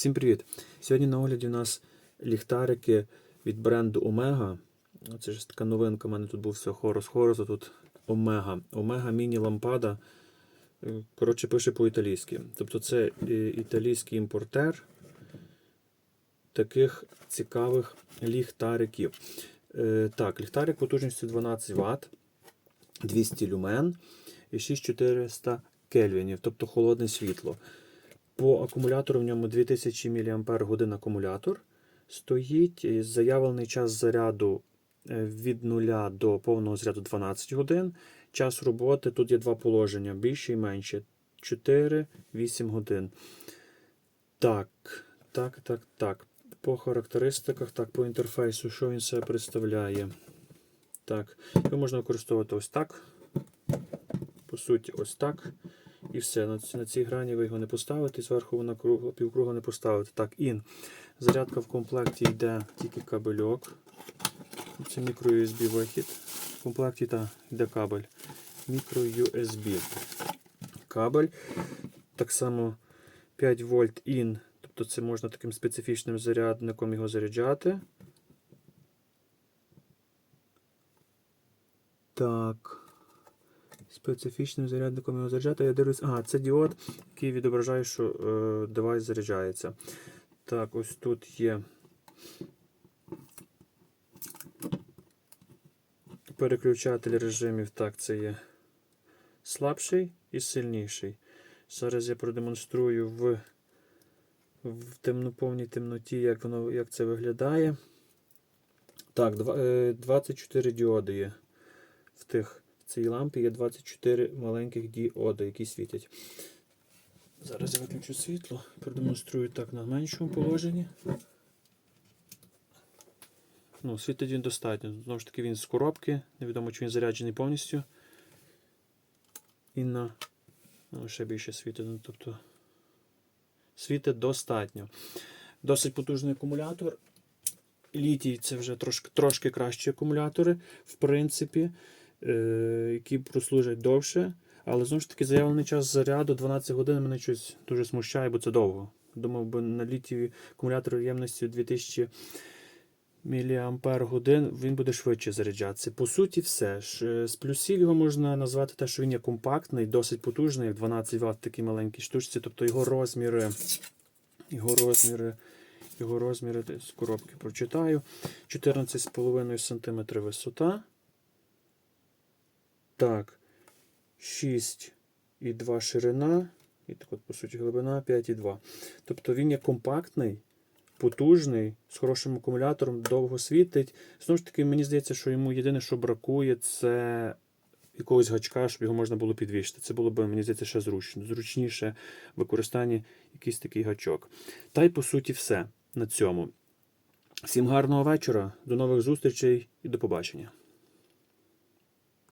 Всім привіт! Сьогодні на огляді у нас ліхтарики від бренду Omega. Це ж така новинка, у мене тут був все Хорос Хорос, а тут Omega. Omega міні-лампада. Е, Коротше, пише по-італійськи. Тобто це е, італійський імпортер таких цікавих ліхтариків. Е, Так, ліхтарик потужністю 12 Вт, 200 люмен і 6400 кельвінів, тобто холодне світло. По акумулятору в ньому 2000 мАч акумулятор стоїть. Заявлений час заряду е, від 0 до повного заряду 12 годин. Час роботи тут є два положення: більше і менше. 4-8 годин. Так, так, так, так. По характеристиках, так, по інтерфейсу, що він себе представляє. Так, його можна використовувати ось так. По суті, ось так. І все. На, ці- на цій грані ви його не поставите, зверху вона кругла, півкруга не поставите. Так, ін. Зарядка в комплекті йде тільки кабельок. Це мікро-USB вихід. В комплекті та йде кабель. Мікро-USB. Кабель. Так само 5 вольт ін. Тобто це можна таким специфічним зарядником його заряджати. Так. Специфічним зарядником його заряджати. Я дивлюсь, ага, це діод, який відображає, що е, девайс заряджається. Так, ось тут є переключатель режимів. Так, це є слабший і сильніший. Зараз я продемонструю в, в темно, повній темноті, як, воно, як це виглядає. Так, е, 24 діоди є в тих цій лампі є 24 маленьких діоди, які світять. Зараз я виключу світло, продемонструю так на меншому положенні. Ну, світить він достатньо. Знову ж таки, він з коробки. Невідомо, чи він заряджений повністю. І на ну, ще більше світить. Ну, тобто світить достатньо. Досить потужний акумулятор. Літій це вже трошки, трошки кращі акумулятори, в принципі, які прослужать довше. Але знову ж таки, заявлений час заряду 12 годин мене щось дуже смущає, бо це довго. Думав би на літій акумулятор ємністю 2000 мАч він буде швидше заряджатися. По суті, все. Е, З плюсів його можна назвати те, що він є компактний, досить потужний, як 12 Вт такі маленькі штучці. Тобто його розміри, його розміри, його розміри з коробки прочитаю. 14,5 см висота. Так. 6,2 ширина. І так от, по суті, глибина 5,2. Тобто він є компактний, потужний, з хорошим акумулятором, довго світить. Знову ж таки, мені здається, що йому єдине, що бракує, це якогось гачка, щоб його можна було підвішити. Це було б, мені здається, ще зручно. Зручніше в використанні якийсь такий гачок. Та й по суті все на цьому. Всім гарного вечора, до нових зустрічей і до побачення.